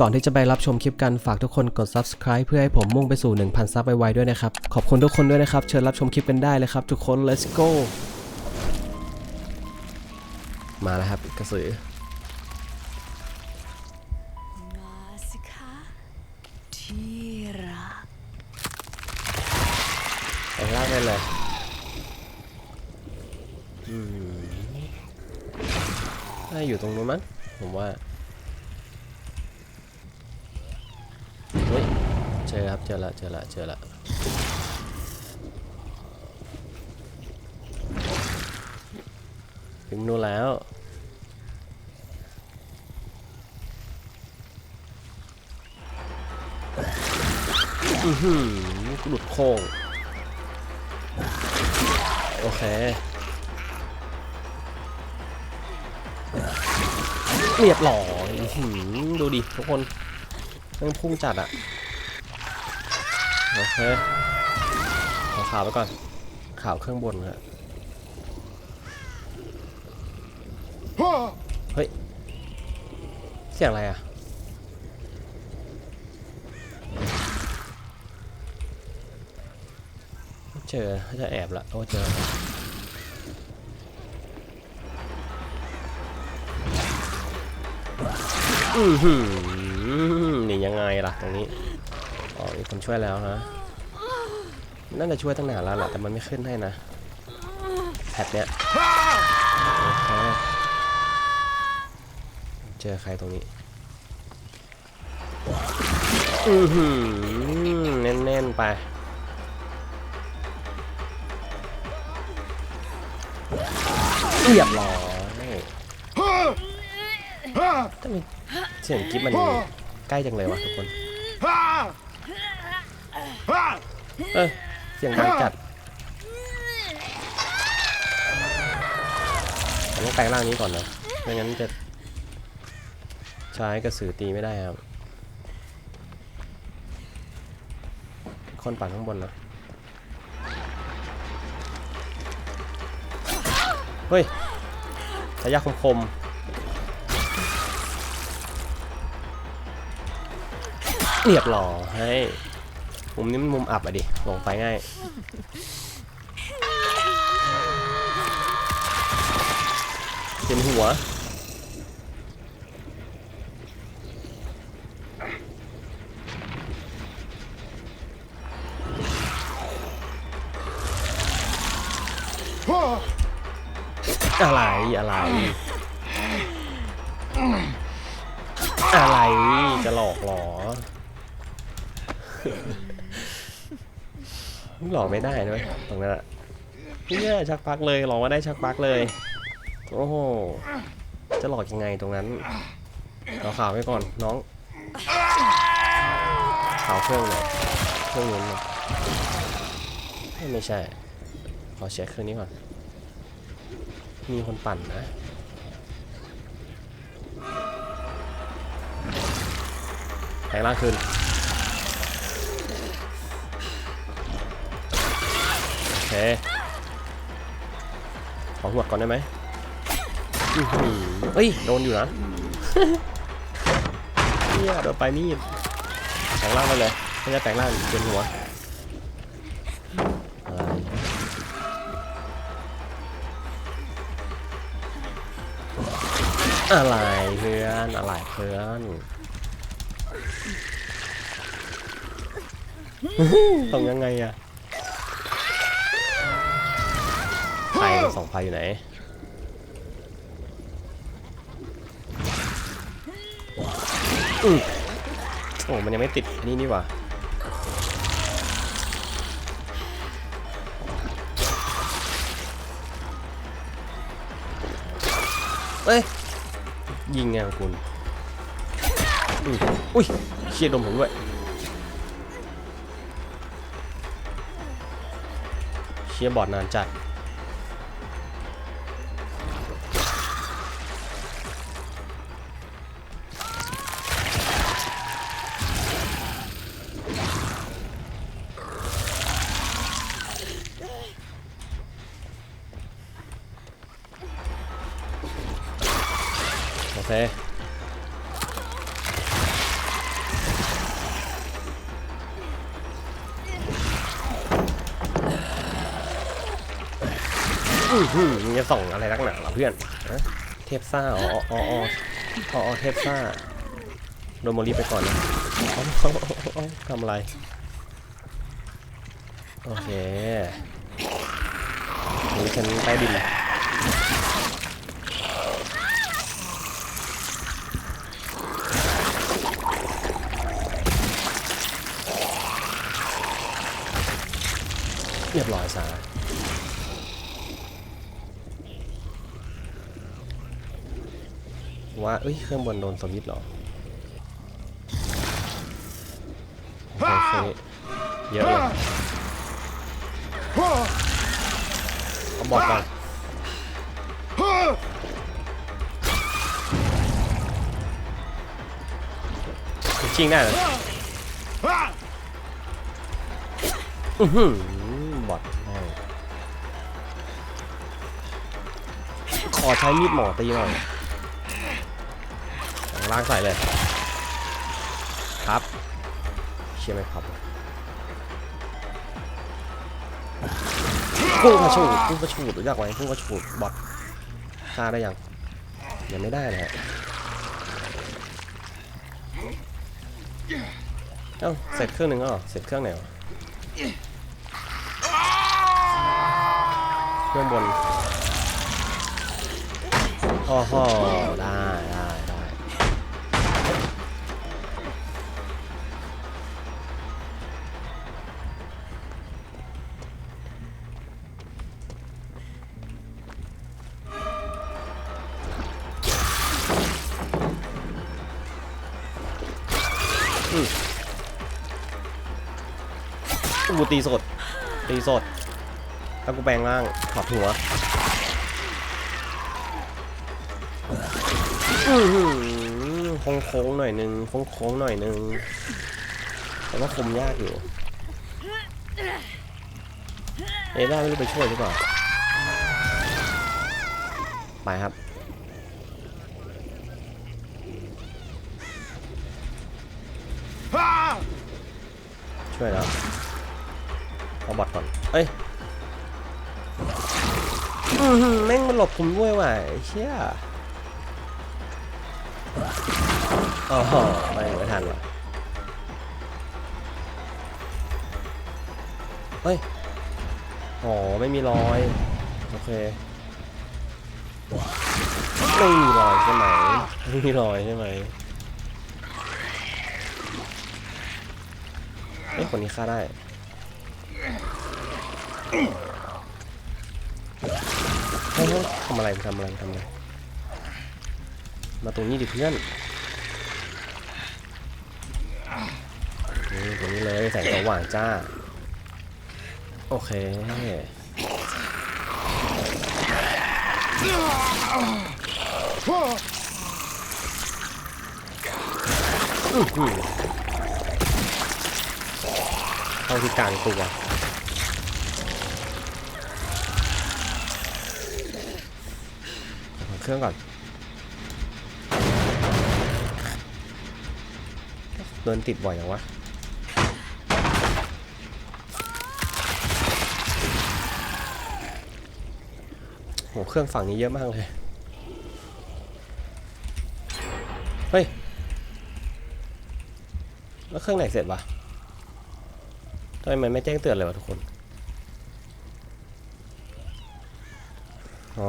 ก่อนที่จะไปรับชมคลิปกันฝากทุกคนกด subscribe เพื่อให้ผมมุ่งไปสู่ 1,000 ซับไวๆด้วยนะครับ ขอบคุณทุกคนด้วยนะครับ เชิญรับชมคลิปกันได้เลยครับ ทุกคน let's go มาแล้วครับกระสือมาสิคะที่รักแปลงร่างได้เลยอืมน่าอยู่ตรงนู้นมั้งผมว่า เฮ้ย เจ อครับเจอละเจอละเจอละถึงนู้นแล้วอือหือหลุดโค้งโอเคเรียบร้อยอื้อหือดูดิทุกคนมันพุ่งจัดอะ โอเคเอาขาวไปก่อนขาวเครื่องบนฮะเฮ้ย เสียงอะไรอะเจอถ้าจะแอบละโอ้เจออือหือนี่ยังไงล่ะตรงนี้ อ๋อมีคนช่วยแล้วฮะน่าจะช่วยตั้งนานแล้วแหละแต่มันไม่ขึ้นให้นะแพทเนี้ยโอเคเจอใครตรงนี้อือหือแน่นๆไปเรียบร้อยทำไมเสียงกิ๊บมันใกล้จังเลยวะทุกคน เออเสียงดังจัดผมต้องแปลงร่างนี้ก่อนนะไม่งั้นจะใช้กระสือตีไม่ได้ครับคนปั่นข้างบนนะเฮ้ยสายยาคมคมเรียบร้อยให้ มุมนี้มันมุมอับอะดิลงไปง่ายเป็นหัว อะไร อะไร อะไร จะหลอกหรอ หลอกไม่ได้ด้วยตรงนั้นอะเนี่ยชักปักเลยหลอกมาได้ชักปักเลย โอ้โห จะหลอกยังไงตรงนั้นเอาข่าวไว้ก่อนน้องข่าวเครื่องเลยเครื่องนู้นเลยไม่ใช่ขอเช็คเครื่องนี้ก่อน มีคนปั่นนะแปลงร่างคืน ขอหัวดก่อนได้ไหมอื้อหือเฮ้ย โดนอยู่นะเนี่ยโดนไปมีดแปลงร่างไปเลยไม่ใช่แปลงร่างเป็นหัวอะไรอะไรเพื่อนอะไรเพื่อนต้องยังไงอะ สองไฟอยู่ไหน อือโอ้มันยังไม่ติดอันนี่นี่หว่าเอ้ย ยิงไงของคุณอุ้ยอุ้ยเชียร์ดมผมด้วยเชียร์บอร์ดนานจัด โอเคมึงจะส่งอะไรนักหนาหรอเพื่อนเทพซ่าอ๋ออ๋ออ๋อเทพซ่าโดนโมลีไปก่อนนะทำอะไร โอเคนี่ฉันใต้ดิน ยบร้อยสาว่าเอ้ย เครื่องบนโดนสวิตหรอ โอเค เยอะเลยเอาบอกก่อนชิงได้เลยอือหือ บอดแม่งขอใช้มีดหมอตีหน่อยล่างใส่เลย ครับ เชื่อไหมครับพุ่งกระฉูดพุ่งกระฉูดรู้จักไหมพุ่งกระฉูดบอทฆ่าได้ยัง ยังไม่ได้นะฮะเอ้าเสร็จเครื่องหนึ่งแล้วเหรอเสร็จเครื่องไหนวะเค รื่องบนโอ้โหได้ได้ได้อูตีสด ตีสด ถ้ากูแปลงร่างถอดหัวโค้งโค้งๆหน่อยนึงโค้งโค้งๆหน่อยนึงแต่ว่าคมยากอยู่เอด้าไม่รู้ไปช่วยหรือเปล่าไปครับช่วยแล้วเอาบอดก่อน เอ้ย อือหือแม่งมันหลบผมด้วยว่ะเชี่ยอ๋อไม่ไม่ทันว่ะเฮ้ย อ๋อ ไม่มีรอย โอเค ไม่มีรอยใช่ไหม ไม่มีรอยใช่ไหมเอ้ยคนนี้ฆ่าได้ เฮ้ยทำอะไรทำอะไรทำอะไร มาตรงนี้ดิเพื่อนนี่ตรงนี้เลยแสงสว่างจ้า โอเคเข้าที่กลางตัว เครื่องก่อนเดินติดบ่อยอย่างวะโหเครื่องฝั่งนี้เยอะมากเลย เฮ้ย แล้วเครื่องไหนเสร็จวะทำไมมันไม่แจ้งเตือนเลยวะทุกคน อ๋อ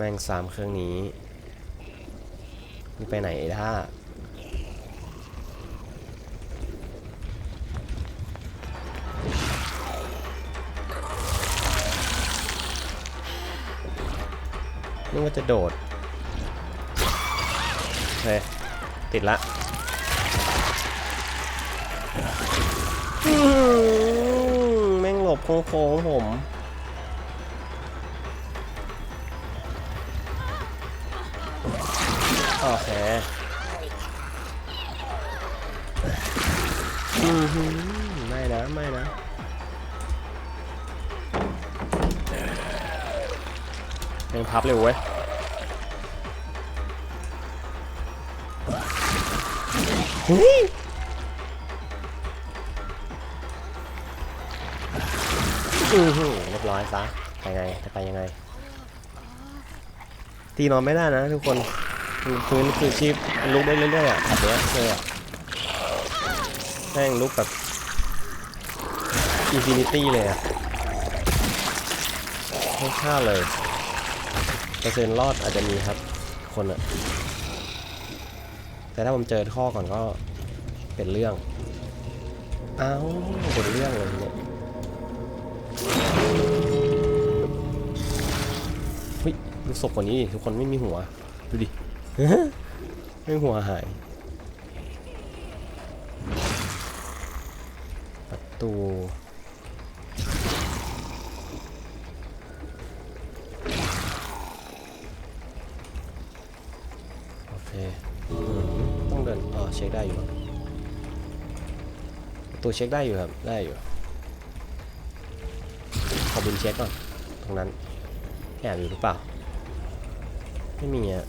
แม่งสามเครื่องนี้มันไปไหนไอ้ท่านึกว่าจะโดดโอเคติดละแม่งหลบโค้งๆผม โอเคอือหือไม่นะไม่นะยังพับเร็วเว้ยเฮ้ยอือหือเรียบร้อยซะไปไงจะไปยังไง ตีนอนไม่ได้นะทุกคน ฟื้นคือชีพลุกได้เรื่อยๆอะแบบเนี้ยเลยอะแม่งลุกแบบอินฟินิตี้เลยอะไม่ฆ่าเลยเปอร์เซ็นต์รอดอาจจะมีครับ คนอะ แต่ถ้าผมเจอท่อก่อนก็เป็นเรื่อง เอ้าเป็นเรื่องเลยเนี่ยเฮ้ยดูศพกว่านี้ทุกคนไม่มีหัว ดูดิ ไม่หัวหาย ประตูโอเคต้องเดินอ๋อเช็คได้อยู่ประตูเช็คได้อยู่ครับ ได้อยู่ ขอบินเช็คก่อน ตรงนั้นแอบอยู่หรือเปล่า ไม่มีอะ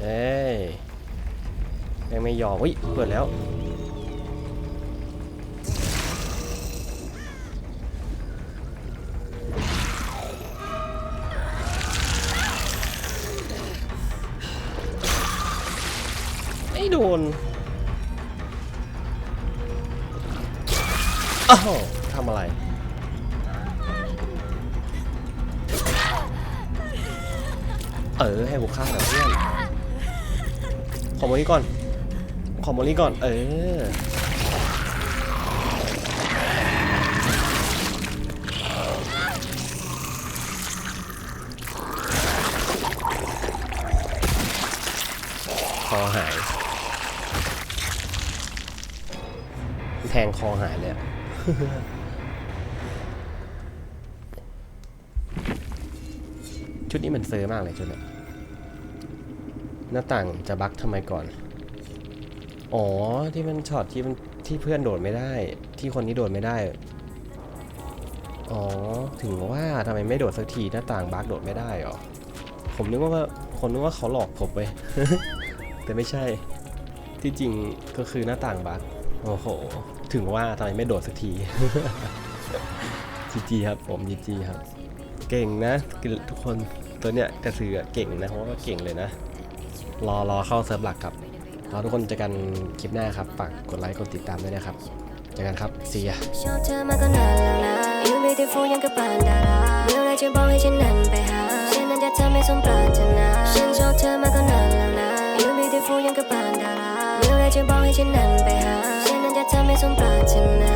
เอ้ยยังไม่ยอมอุ้ยเปิดแล้ว ไม่โดนอ้าวทำอะไร เออให้กูฆ่าหน่อเพื่อนขอโมลี่ก่อน ขอโมลี่ก่อน เออ คอหาย แทงคอหายเลยอะ ชุดนี้มันเซอร์มากเลยชุดนี้หน้าต่างจะบั๊กทำไมก่อน อ๋อที่มันช็อตที่มันที่เพื่อนโดดไม่ได้ ที่คนนี้โดดไม่ได้ อ๋อถึงว่าทำไมไม่โดดสักทีหน้าต่างบั๊กโดดไม่ได้หรอ ผมนึกว่าคนนึกว่าเขาหลอกผมไปแต่ไม่ใช่ ที่จริงก็คือหน้าต่างบั๊กโอ้โห ถึงว่าทำไมไม่โดดสักทีจีจีครับผมจีจีครับ เก่งนะ ทุกคนตัวเนี้ยกระสือเก่งนะเพราะว่าเก่งเลยนะ รอรอเข้าเซิร์ฟหลักครับรอทุกคนเจอกันคลิปหน้าครับฝากกดไลค์กดติดตามด้วยนะครับเจอกันครับเธอมาก็นานแล้วนะ You beautiful ยังกับปานดาราเมื่อไรจะบอกให้ฉันนั้นจะทำให้สมปรารถนาฉันชอบเธอมาก็นานแล้วนะ You beautiful ยังกับปานดาราเมื่อไรจะบอกให้ฉันนั้นไปหาฉันนั้นจะทำให้สมปรารถนา